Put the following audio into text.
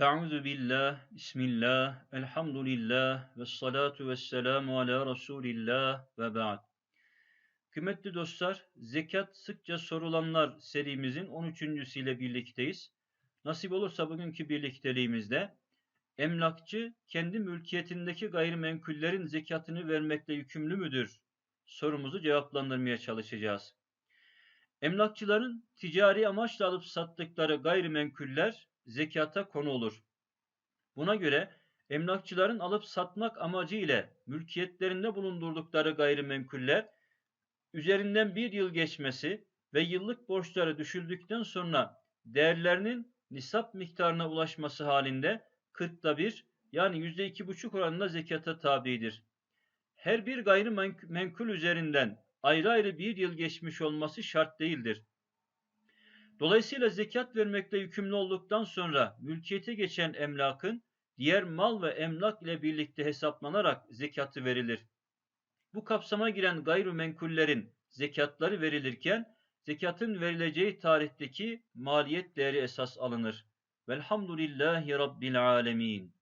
Euzu billah, bismillah, elhamdülillah ve salatu ve selamu ala Resulillah ve ba'd. Kıymetli dostlar, zekat sıkça sorulanlar serimizin 13. ile birlikteyiz. Nasip olursa bugünkü birlikteliğimizde emlakçı kendi mülkiyetindeki gayrimenkullerin zekatını vermekle yükümlü müdür? Sorumuzu cevaplandırmaya çalışacağız. Emlakçıların ticari amaçla alıp sattıkları gayrimenkuller zekata konu olur. Buna göre emlakçıların alıp satmak amacı ile mülkiyetlerinde bulundurdukları gayrimenkuller üzerinden bir yıl geçmesi ve yıllık borçları düşüldükten sonra değerlerinin nisap miktarına ulaşması halinde kırkta bir yani yüzde iki buçuk oranında zekata tabidir. Her bir gayrimenkul üzerinden ayrı ayrı bir yıl geçmiş olması şart değildir. Dolayısıyla zekat vermekle yükümlü olduktan sonra mülkiyete geçen emlakın diğer mal ve emlak ile birlikte hesaplanarak zekatı verilir. Bu kapsama giren gayrimenkullerin zekatları verilirken zekatın verileceği tarihteki maliyet değeri esas alınır. Velhamdülillahi Rabbil alemin.